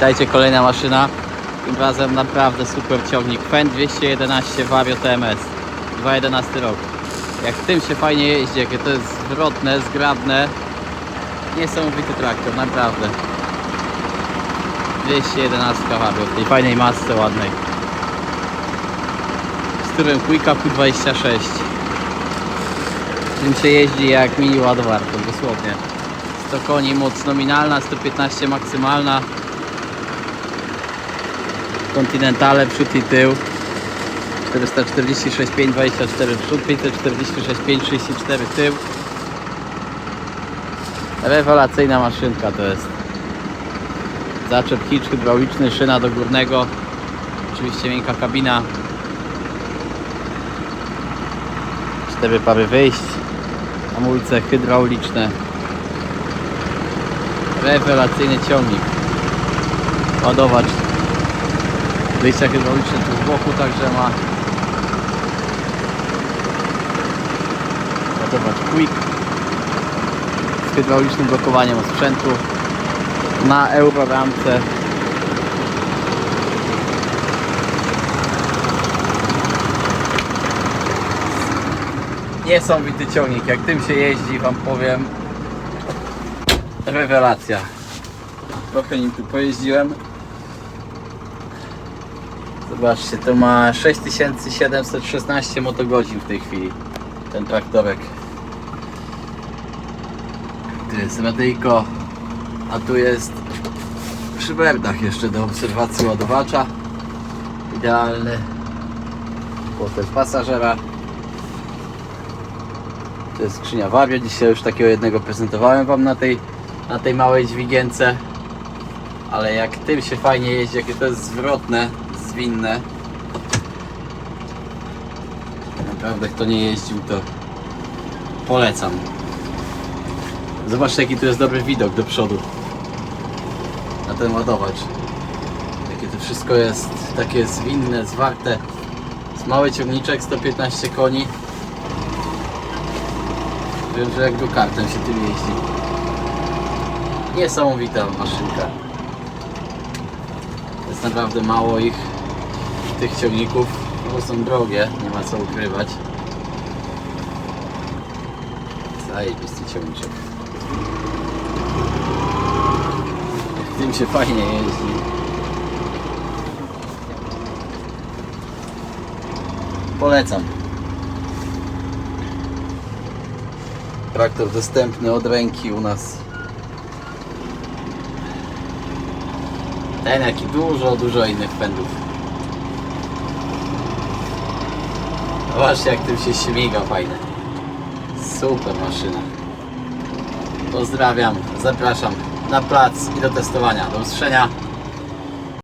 Witajcie, kolejna maszyna. Tym razem naprawdę super ciągnik. Fendt 211 Vario TMS. 2011 rok. Jak tym się fajnie jeździ, jakie to jest zwrotne, zgrabne. Niesamowity traktor, naprawdę. 211 Vario w tej fajnej masce ładnej. Z którym Quicka Q26. Tym się jeździ jak mini ładowarką, dosłownie. 100 koni moc nominalna, 115 maksymalna. Kontynentale przód i tył. 446 524 przód, 546 534 tył. Rewelacyjna maszynka to jest. Zaczep hitch hydrauliczny, szyna do górnego. Oczywiście miękka kabina. Cztery pary wyjść. Hamulce hydrauliczne. Rewelacyjny ciągnik. Ładowacz. Wyjścia hydrauliczne tu z boku także ma. Ładowacz Quick. Z hydraulicznym blokowaniem sprzętu. Na euroramce. Niesamowity ciągnik. Jak tym się jeździ, wam powiem. Rewelacja. Trochę nim tu pojeździłem. Zobaczcie, to ma 6716 motogodzin w tej chwili. Ten traktorek. Tu jest radyjko, a tu jest przy berdach jeszcze do obserwacji ładowacza. Idealny. Fotel pasażera. To jest skrzynia Vario. Dzisiaj już takiego jednego prezentowałem Wam na tej, na tej małej dźwigience. Ale jak tym się fajnie jeździ, jakie to jest zwrotne, zwinne. Naprawdę kto nie jeździł to polecam. Zobaczcie jaki tu jest dobry widok do przodu. Na ten ładowacz. Jakie to wszystko jest takie zwinne, zwarte. Jest mały ciągniczek, 115 koni. Wiem, że jak kartem się tym jeździ. Niesamowita maszynka. Jest naprawdę mało ich, tych ciągników, bo są drogie, nie ma co ukrywać. Zajebisty ciągniczek. Tym się fajnie jeździ. Polecam. Traktor dostępny od ręki u nas. Ten jak i dużo, dużo innych pędów. Zobaczcie jak tym się śmiga fajne. Super maszyna. Pozdrawiam, zapraszam na plac i do testowania. Do usłyszenia.